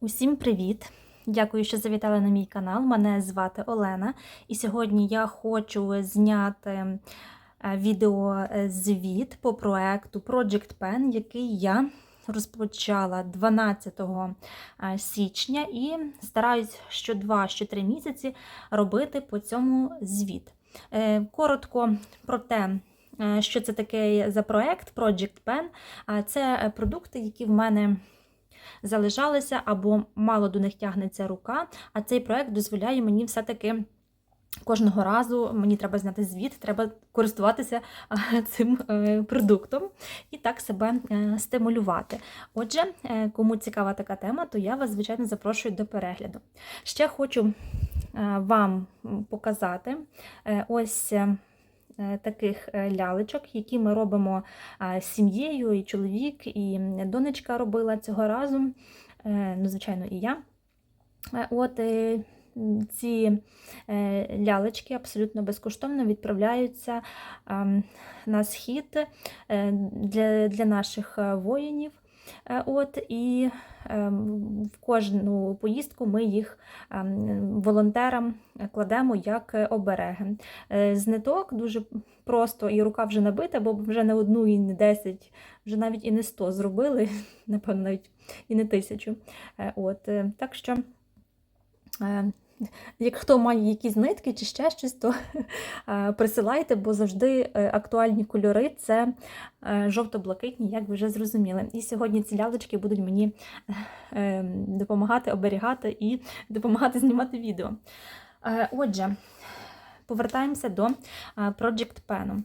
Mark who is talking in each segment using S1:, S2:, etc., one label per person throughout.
S1: Усім привіт! Дякую, що завітали на мій канал. Мене звати Олена, і сьогодні я хочу зняти е, відеозвіт по проекту Project Pen, який я розпочала 12 е, січня і стараюсь що 2-3 місяці робити по цьому звіт. Е, Коротко про те, е, що це таке за проект Project Pen. Це продукти, які в мене залишалися або мало до них тягнеться рука. А цей проект дозволяє мені все-таки. Кожного разу мені треба зняти звіт, треба користуватися цим е, продуктом і так себе е, стимулювати. Отже, е, кому цікава така тема, то я вас, звичайно, запрошую до перегляду. Ще хочу вам показати ось. Е, Таких е, лялечок, які ми робимо е, з сім'єю, і чоловік, і донечка робила цього разу, ну, звичайно, і я. От ці лялечки абсолютно безкоштовно відправляються на схід для, наших воїнів. Е, От, і ем, в кожну поїздку ми їх ем, волонтерам кладемо як обереги. Е, З ниток дуже просто і рука вже набита, бо вже не одну і не десять, вже навіть і не сто зробили, напевно, навіть і не тисячу. Е, От, так що. Як хто має якісь нитки чи ще щось, то присилайте, бо завжди е, актуальні кольори це е, жовто-блакитні, як ви вже зрозуміли. І сьогодні ці лялечки будуть мені е, допомагати оберігати і допомагати знімати відео. Отже, повертаємося до Project Pen.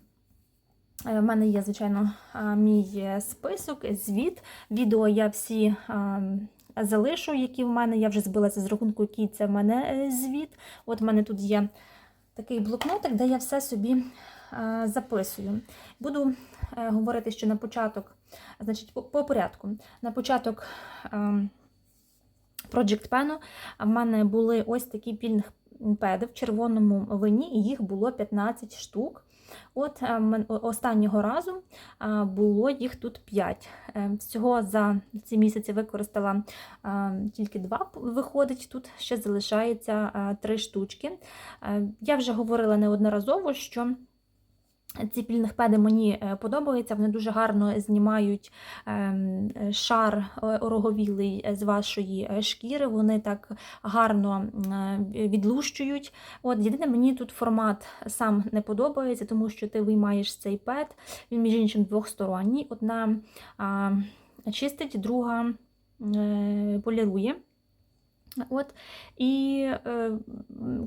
S1: У мене є, звичайно, мій список, звіт. Відео я всі е, залишу, які в мене. Я вже збилася з рахунку, який це в мене е, звіт. От в мене тут є такий блокнотик, де я все собі е, записую. Буду е, говорити, що на початок, значить, по, по порядку. На початок е, Project Pen в мене були ось такі пільних педи в червоному вині, і їх було 15 штук. От е, останнього разу е, було їх тут 5. Е, Всього за ці місяці використала тільки 2, виходить, тут ще залишається 3 штучки. Я вже говорила неодноразово, що ці пільнихпеди мені е, подобаються, вони дуже гарно знімають ем, шар е, ороговілий з вашої е, шкіри, вони так гарно е, відлущують. От, єдине, мені тут формат сам не подобається, тому що ти виймаєш цей пед, він, між іншим, двохсторонній. Одна чистить, друга е, полірує. От, і е,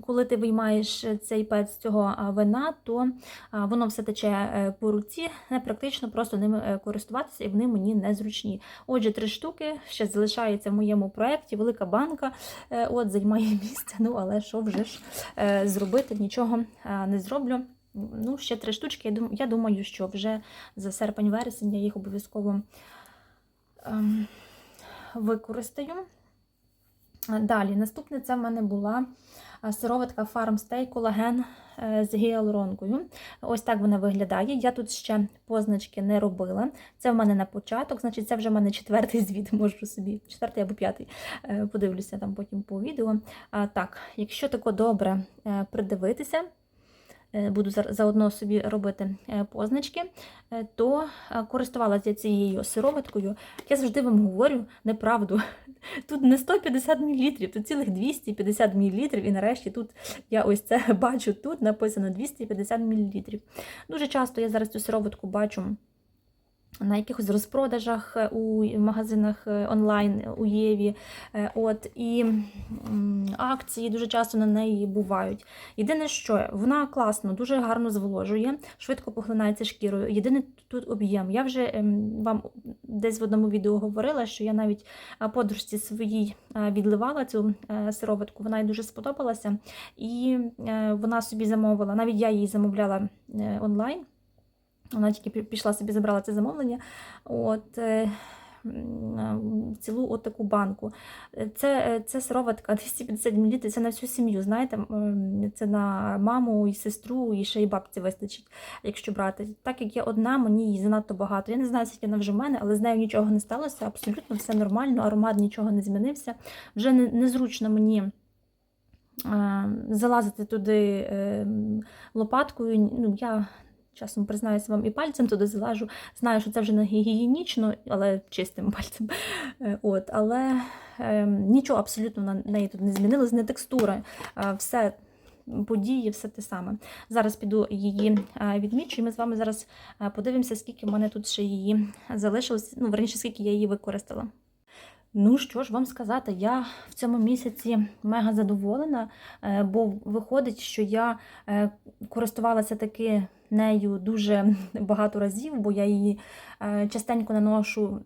S1: коли ти виймаєш цей пет з цього вина, то воно все тече е, по руці, непрактично просто ними е, користуватися, і вони мені незручні. Отже, три штуки ще залишається в моєму проєкті, велика банка е, от, займає місце, ну але що вже ж е, зробити, нічого е, не зроблю. Ну, ще три штучки. Я дум- Я думаю, що вже за серпень-вересень я їх обов'язково ем, використаю. Далі, наступне це в мене була сироватка Farmstay колаген е, з гіалуронкою. Ось так вона виглядає. Я тут ще позначки не робила. Це в мене на початок, значить, це вже в мене четвертий звіт, можу собі, четвертий або п'ятий. Е, Подивлюся там потім по відео. Так, якщо тако добре е, придивитися, е, буду заодно собі робити е, позначки, е, то е, користувалася цією сироваткою. Я завжди вам говорю неправду. Тут не 150 мл, тут цілих 250 мл, і нарешті тут я ось це бачу, тут написано 250 мл. Дуже часто я зараз цю сироватку бачу на якихось розпродажах е, у магазинах е, онлайн е, у Єві. От, і акції дуже часто на неї бувають. Єдине, що вона класно, дуже гарно зволожує, швидко поглинається шкірою. Єдине тут об'єм. Я вже ем, вам десь в одному відео говорила, що я навіть подружці своїй відливала цю сироватку, вона їй дуже сподобалася. І вона собі замовила, навіть я її замовляла онлайн. Вона тільки пішла собі, забрала це замовлення. От, е, цілу от таку банку. Е, Це, це сироватка 250 мл, це на всю сім'ю, знаєте, це на маму і сестру, і ще й бабці вистачить, якщо брати. Так як я одна, мені її занадто багато. Я не знаю, скільки вона вже в мене, але з нею нічого не сталося, абсолютно все нормально, аромат нічого не змінився. Вже не, незручно мені е, залазити туди е, лопаткою. Ну, я часом признаюся вам і пальцем туди залажу. Знаю, що це вже не гігієнічно, але чистим пальцем. Е, От, але е, нічого абсолютно на неї тут не змінилось, не текстура. Все події, все те саме. Зараз піду її е, відмічу, і ми з вами зараз е, подивимося, скільки в мене тут ще її залишилось. Ну, верніше, скільки я її використала. Ну, що ж вам сказати, я в цьому місяці мега задоволена, бо виходить, що я користувалася таки нею дуже багато разів, бо я її е, частенько наношу,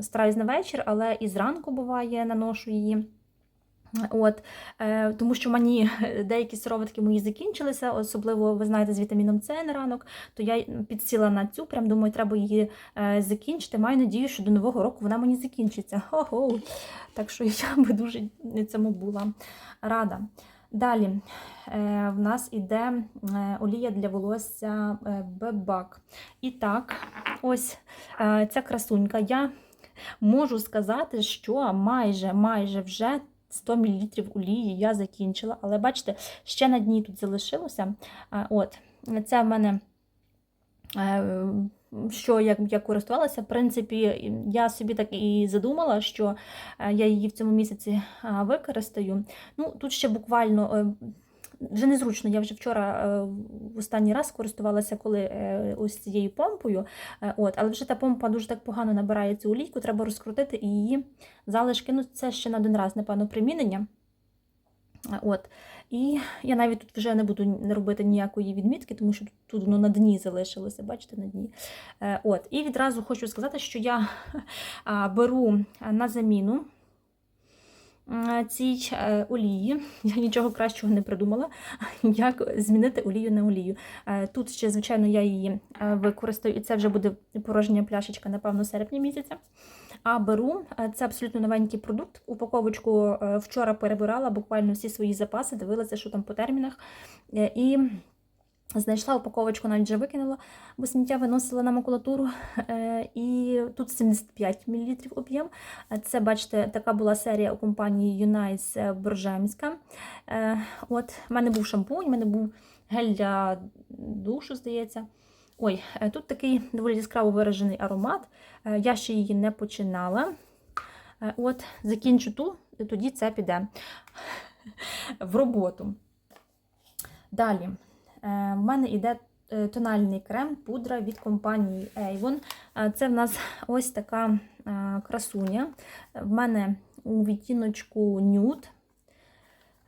S1: стараюсь на вечір, але і зранку буває наношу її. От, е, тому що мені деякі сироватки мої закінчилися, особливо, ви знаєте, з вітаміном С на ранок, то я підсіла на цю, прям думаю, треба її е, закінчити. Маю надію, що до Нового року вона мені закінчиться. Хо-хо. Так що я би дуже цьому була рада. Далі е, в нас іде е, олія для волосся е, Бебак. І так, ось ця красунька. Я можу сказати, що майже майже вже 100 мл олії я закінчила, але бачите, ще на дні тут залишилося. От, це в мене. Е, Що як я користувалася, в принципі, я собі так і задумала, що е, я її в цьому місяці використаю. Ну, тут ще буквально е, вже незручно. Я вже вчора в останній раз користувалася коли ось цією помпою. От, але вже та помпа дуже так погано набирає цю олійку, треба розкрутити і її залишки. Ну, це ще на один раз, напевно, примінення. От. І я навіть тут вже не буду робити ніякої відмітки, тому що тут, воно на дні залишилося, бачите, на дні. Е, От. І відразу хочу сказати, що я беру на заміну цій е, олії. Я нічого кращого не придумала, як змінити олію на олію. Е, Тут ще, звичайно, я її використаю, і це вже буде порожня пляшечка, напевно, серпня місяця. А е, це абсолютно новенький продукт. Упаковочку е, вчора перебирала буквально всі свої запаси, дивилася, що там по термінах. Е, І знайшла упаковочку, навіть вже викинула, бо сміття виносила на макулатуру. Е, І тут 75 мл об'єм. Це, бачите, така була серія у компанії Юнайс Боржемська. От, в мене був шампунь, в мене був гель для душу, здається. Ой, е, тут такий доволі яскраво виражений аромат. Е, Я ще її не починала. Е, От, закінчу ту, і тоді це піде в роботу. Далі, в мене йде тональний крем, пудра від компанії Avon. Це в нас ось така красуня. В мене у відтіночку.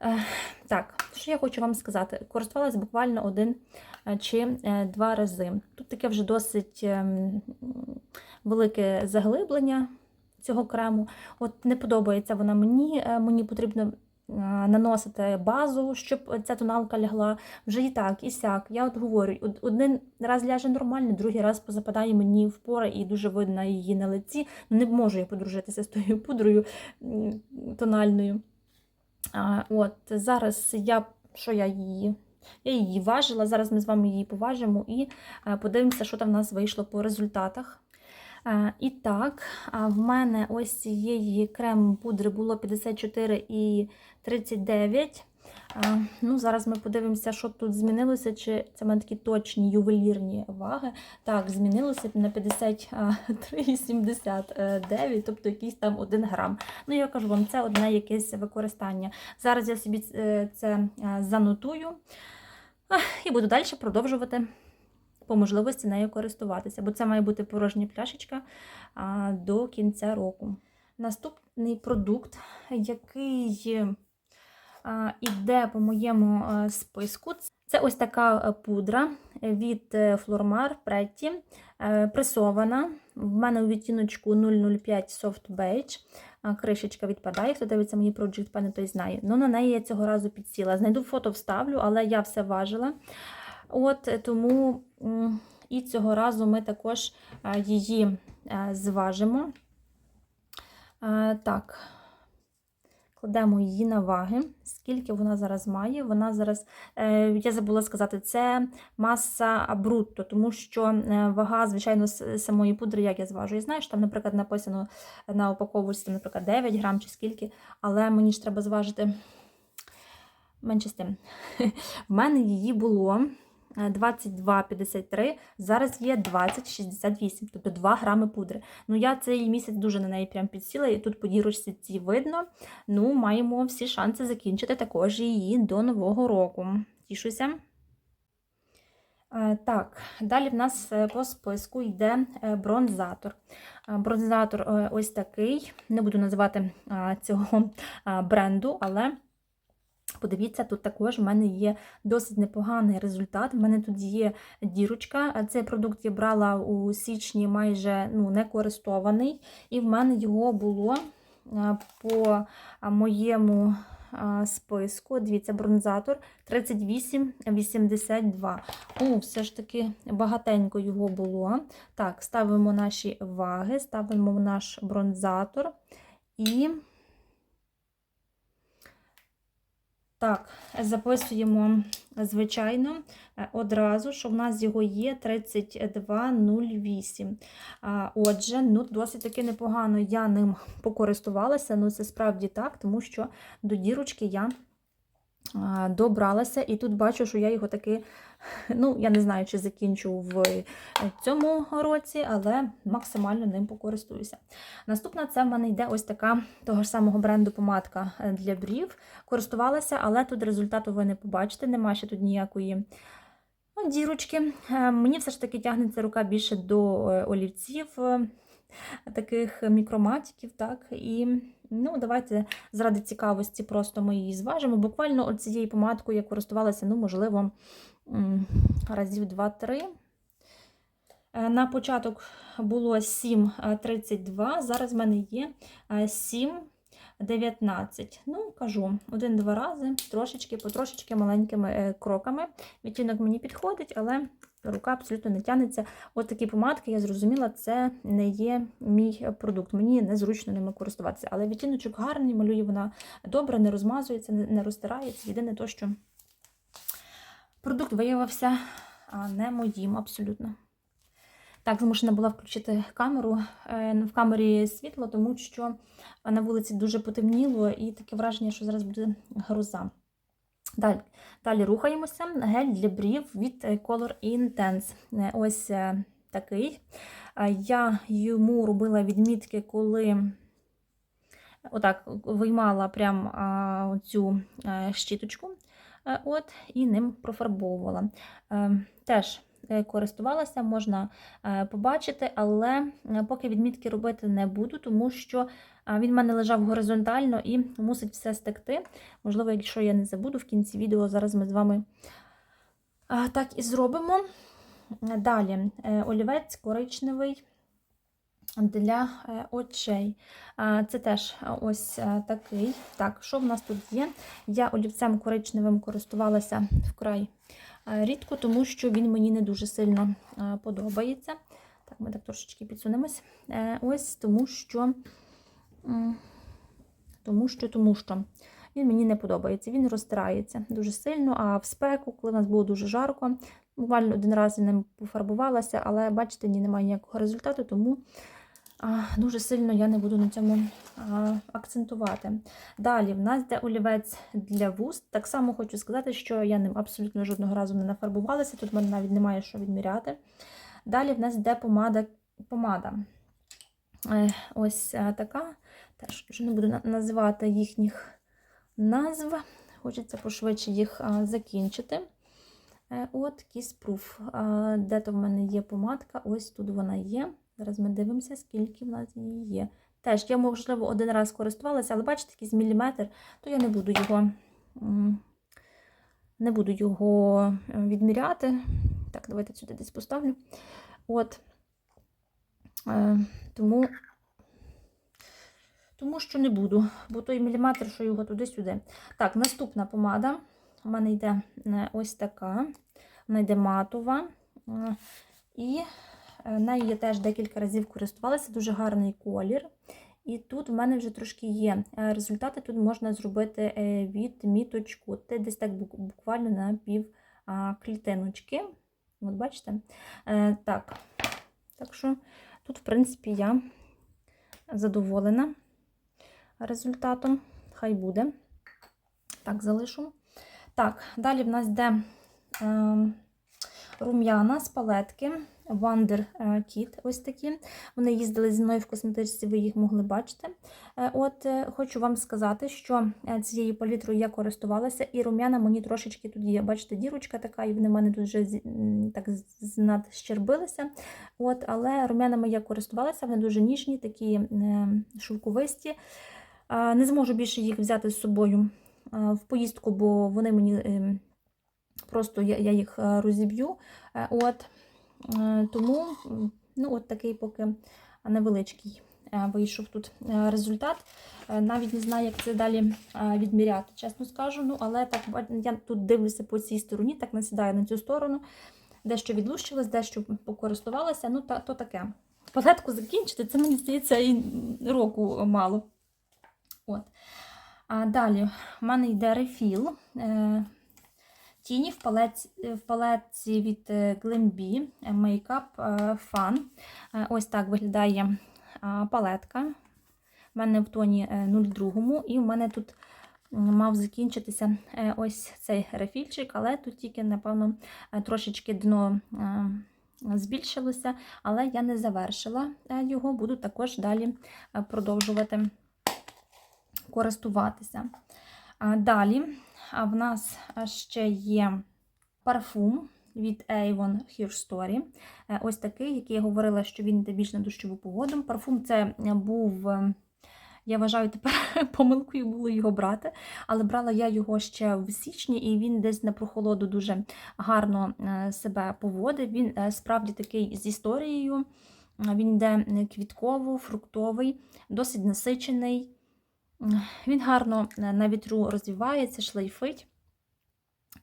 S1: Е, Так, що я хочу вам сказати? Користувалась буквально один е, чи е, два рази. Тут таке вже досить ем, велике заглиблення цього крему. От не подобається вона мені. Е, Мені потрібно наносити базу, щоб ця тоналка лягла. Вже і так, і сяк. Я от говорю, один раз ляже нормально, другий раз позападає мені в пори і дуже видно її на лиці. Ну, Не можу я подружитися з тою пудрою тональною. От зараз я що я її? Я її важила. Зараз ми з вами її поважимо і е, подивимося, що там в нас вийшло по результатах. Е, І так, в мене ось цієї крем пудри було 54,39. і 39. Е, Ну, зараз ми подивимося, що тут змінилося, чи це мене такі точні ювелірні ваги. Так, змінилося на 53,79, тобто якийсь там 1 грам. Ну, я кажу вам, це одне якесь використання. Зараз я собі е, це е, занотую і буду далі продовжувати по можливості нею користуватися, бо це має бути порожня пляшечка до кінця року. Наступний продукт, який іде по моєму списку, це ось така е, пудра від е, Flormar Pretty, е, пресована. В мене у відтіночку 005 Soft Beige. Кришечка відпадає, хто дивиться мої Project Pen, той знає. Ну, на неї я цього разу підсіла. Знайду фото вставлю, але я все важила. От е, тому і цього разу ми також е, її е, зважимо. Е, Так, кладемо її на ваги. Скільки вона зараз має? Вона зараз, е, я забула сказати, це маса брутто, тому що е, вага, звичайно, самої пудри, як я зважу. Знаю, що там, наприклад, написано на упаковці, наприклад, 9 грам чи скільки, але мені ж треба зважити менше з тим. В мене її було 22,53, зараз є 20,68, тобто 2 грами пудри. Ну, я цей місяць дуже на неї прям підсіла, і тут по дірочці ці видно. Ну, маємо всі шанси закінчити також її до Нового року. Тішуся. Е, Так, далі в нас е, по списку йде е, бронзатор. Е, Бронзатор е, ось такий. Не буду називати е, цього е, бренду, але подивіться, тут також в мене є досить непоганий результат. В мене тут є дірочка. Цей продукт я брала у січні майже ну, не користований, і в мене його було по моєму списку. Дивіться, бронзатор 38,82. О, все ж таки багатенько його було. Так, ставимо наші ваги, ставимо наш бронзатор і. Так, записуємо, звичайно, е, одразу, що в нас його є 32,08. Отже, ну, досить таки непогано я ним покористувалася. Ну, це справді так, тому що до дірочки я добралася, і тут бачу, що я його таки, ну, я не знаю, чи закінчу в цьому році, але максимально ним покористуюся. Наступна це в мене йде ось така того ж самого бренду помадка е, для брів. Користувалася, але тут результату ви не побачите, нема ще тут ніякої ну, дірочки. Е, Мені все ж таки тягнеться рука більше до е, олівців, е, таких мікроматиків, так, і ну, давайте заради цікавості просто ми її зважимо. Буквально цією помадкою я користувалася, ну, можливо, разів 2-3. Е, На початок було 7,32, зараз в мене є е, 7,19. Ну, кажу, один-два рази, трошечки, потрошечки маленькими е, кроками. Відтінок мені підходить, але рука абсолютно не тягнеться. От такі помадки, я зрозуміла, це не є мій продукт. Мені незручно ними користуватися. Але відтіночок гарний, малює вона добре, не розмазується, не розтирається. Єдине то, що продукт виявився не моїм абсолютно. Так, змушена була включити камеру. Е, В камері світло, тому що на вулиці дуже потемніло і таке враження, що зараз буде гроза. Далі, далі рухаємося. Гель для брів від е, Color Intense. Е, Ось такий. Я йому робила відмітки, коли отак виймала прям цю щіточку от, і ним профарбовувала. Е, Теж е, користувалася, можна е, побачити, але е, поки відмітки робити не буду, тому що він в мене лежав горизонтально і мусить все стекти. Можливо, якщо я не забуду в кінці відео, зараз ми з вами так і зробимо. Далі е, олівець коричневий для е, очей. Це теж е, ось е, такий. Так, що в нас тут є? Я олівцем коричневим користувалася вкрай рідко, тому що він мені не дуже сильно подобається. Так, ми так трошечки підсунемось. Ось тому що, тому що, тому що він мені не подобається. Він розтирається дуже сильно, а в спеку, коли в нас було дуже жарко, буквально один раз я ним пофарбувалася, але бачите, ні, немає ніякого результату, тому дуже сильно я не буду на цьому акцентувати. Далі в нас йде олівець для вуст. Так само хочу сказати, що я ним абсолютно жодного разу не нафарбувалася, тут в мене навіть немає що відміряти. Далі в нас йде помада. помада. Е, Ось е, така. Теж вже не буду називати їхніх назв. Хочеться пошвидше їх закінчити. Е, От кіспруф. Де то в мене є помадка? Ось тут вона є. Зараз ми дивимося, скільки в нас її є. Теж я, можливо, один раз користувалася, але бачите, якийсь міліметр, то я не буду його не буду його е, відміряти. Так, давайте сюди десь поставлю. От. Е, Тому, тому що не буду, бо той міліметр, що його туди-сюди. Так, наступна помада. У мене йде е, ось така. Вона йде матова. І нею я теж декілька разів користувалася. Дуже гарний колір. І тут в мене вже трошки є е, результати. Тут можна зробити е, відміточку. Це десь так буквально на пів клітиночки. От бачите? Е, Так. Так що тут, в принципі, я задоволена результатом. Хай буде. Так, залишу. Так, далі в нас йде е, рум'яна з палетки Wonder е, Kit. Ось такі. Вони їздили зі мною в косметичці, ви їх могли бачити. Е, От е, хочу вам сказати, що цією палітрою я користувалася, і рум'яна мені трошечки тут є. Бачите, дірочка така, і вони в мене тут вже так з- надщербилися. От, але рум'янами я користувалася, вони дуже ніжні, такі шовковисті. Не зможу більше їх взяти з собою в поїздку, бо вони мені е, просто я, їх розіб'ю. От, тому ну, от такий поки невеличкий е, вийшов тут е, результат. Е, Навіть не знаю, як це далі е, відміряти, чесно скажу. Ну, але так я тут дивлюся по цій стороні, так насідаю на цю сторону. Дещо відлущилось, дещо покористувалася. Ну, та, то таке. Палетку закінчити, це мені здається і року мало. От. А далі в мене йде рефіл. Е, Тіні в палеці, в палетці від е, Glambi Makeup е, Fun. Е, Ось так виглядає палетка. В мене в тоні е, 02 і в мене тут мав закінчитися е, ось цей рефільчик, але тут тільки, напевно, е, трошечки дно е, збільшилося, але я не завершила е, його, буду також далі е, продовжувати користуватися. Далі а в нас ще є парфум від Avon Hair Story. Е, Ось такий, який я говорила, що він йде більш на дощову погоду. Парфум це був, е, я вважаю, тепер помилкою було його брати, але брала я його ще в січні, і він десь на прохолоду дуже гарно е, себе поводив. Він е, справді такий з історією. Е, Він йде квітково-фруктовий, досить насичений. Він гарно е, на вітру розвивається, шлейфить.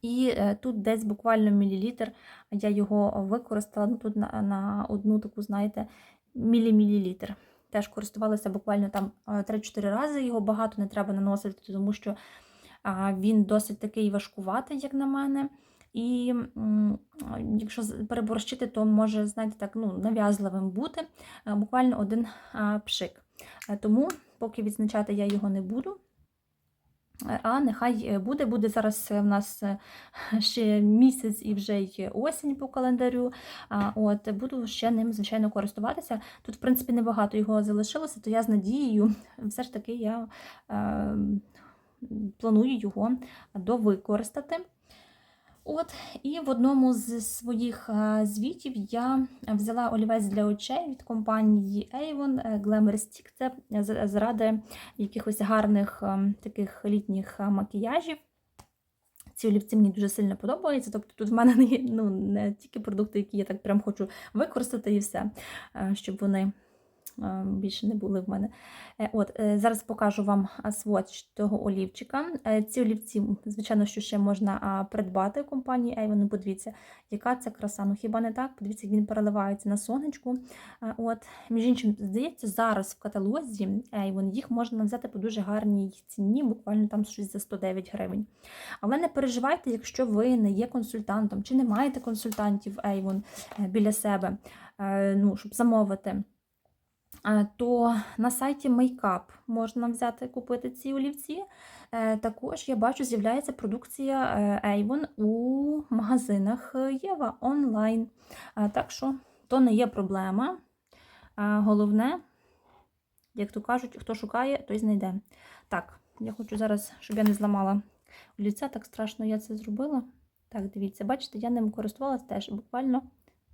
S1: І е, тут десь буквально мілілітр я його використала ну, тут на, на одну таку, знаєте, мілі-мілілітр. Теж користувалася буквально там е, 3-4 рази. Його багато не треба наносити, тому що він досить такий важкуватий, як на мене. І якщо переборщити, то може, знаєте, так ну, нав'язливим бути. Е, Буквально один пшик. Е, Тому поки відзначати я його не буду. Е, А нехай е, буде. Буде зараз е, в нас ще місяць і вже й осінь по календарю. От буду ще ним, звичайно, користуватися. Тут, в принципі, небагато його залишилося, то я з надією, все ж таки, я е, планую його довикористати. От, і в одному з своїх е, звітів я взяла олівець для очей від компанії Avon е, Glamour Stick. Це заради якихось гарних е, таких літніх макіяжів. Ці олівці мені дуже сильно подобаються. Тобто тут в мене не, є, ну, не тільки продукти, які я так прям хочу використати, і все, щоб вони більше не були в мене. Е, От, е, зараз покажу вам сводч того олівчика. Е, Ці олівці, звичайно, що ще можна придбати у компанії Avon. Подивіться, яка це краса. Ну хіба не так? Подивіться, як він переливається на сонечку. Е, От, між іншим, здається, зараз в каталозі Avon їх можна взяти по дуже гарній ціні, буквально там щось за 109 гривень. Але не переживайте, якщо ви не є консультантом чи не маєте консультантів Avon е, біля себе, е, ну, щоб замовити. Е, То на сайті Makeup можна взяти купити ці олівці. Е, Також я бачу, з'являється продукція е, Avon у магазинах Єва онлайн. Так що то не є проблема. Головне, як то кажуть, хто шукає, той знайде. Так, я хочу зараз, щоб я не зламала олівця, так страшно я це зробила. Так, дивіться, бачите, я ним користувалася теж буквально.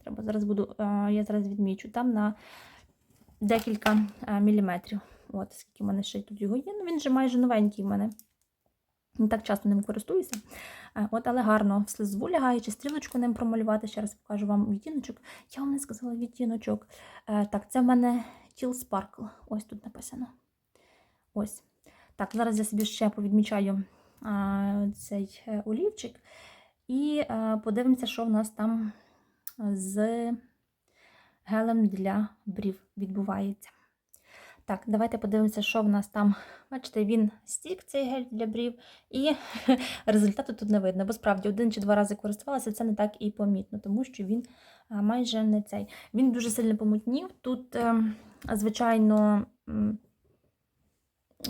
S1: Треба зараз буду, я зараз відмічу там на декілька е, міліметрів. От, скільки в мене ще тут його є. Ну, він же майже новенький в мене. Не так часто ним користуюся. Е, От, але гарно в слизову лягає, чи стрілочку ним промалювати. Ще раз покажу вам відтіночок. Я вам не сказала відтіночок. Е, Так, це в мене Teal Sparkle. Ось тут написано. Ось. Так, зараз я собі ще повідмічаю цей олівчик. І подивимося, що в нас там з гелем для брів відбувається. Так, давайте подивимося, що в нас там. Бачите, він стік цей гель для брів, і результату тут не видно. Бо справді один чи два рази користувалася, це не так і помітно, тому що він майже не цей. Він дуже сильно помутнів. Тут, ем, звичайно,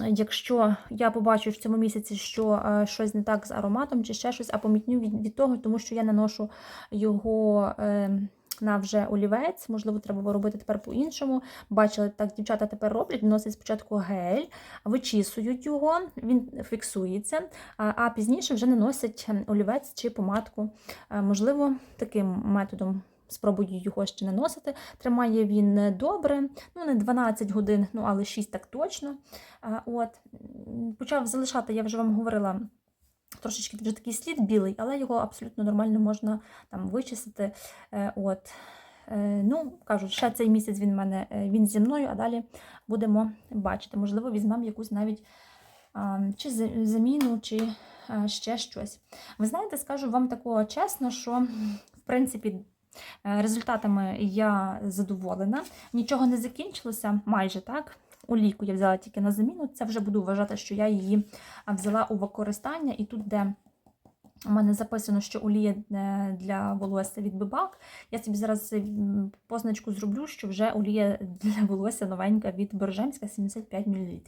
S1: якщо я побачу в цьому місяці, що е, щось не так з ароматом чи ще щось, а помітню від, від того, тому що я наношу його. Е, на вже олівець, можливо, треба було робити тепер по-іншому. Бачили, так дівчата тепер роблять, носять спочатку гель, вичісують його, він фіксується, а, пізніше вже наносять олівець чи помадку. Е, Можливо, таким методом спробую його ще наносити. Тримає він добре, ну не 12 годин, ну але 6 так точно. От. Почав залишати, я вже вам говорила. Трошечки вже такий слід білий, але його абсолютно нормально можна там вичистити. Е, От. Е, Ну, кажу, ще цей місяць він мене е, він зі мною, а далі будемо бачити. Можливо, візьмемо якусь навіть чи заміну, чи ще щось. Ви знаєте, скажу вам такого чесно, що в принципі. Результатами я задоволена. Нічого не закінчилося майже так. Олійку я взяла тільки на заміну. Це вже буду вважати, що я її взяла у використання. І тут, де у мене записано, що олія е, для волосся від Бибак. Я собі зараз позначку зроблю, що вже олія для волосся новенька від Боржемська 75 мл.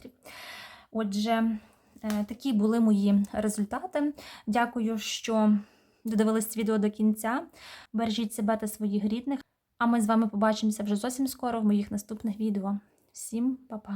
S1: Отже, е, такі були мої результати. Дякую, що додивились відео до кінця. Бережіть себе та своїх рідних. А ми з вами побачимося вже зовсім скоро в моїх наступних відео. Всім па-па!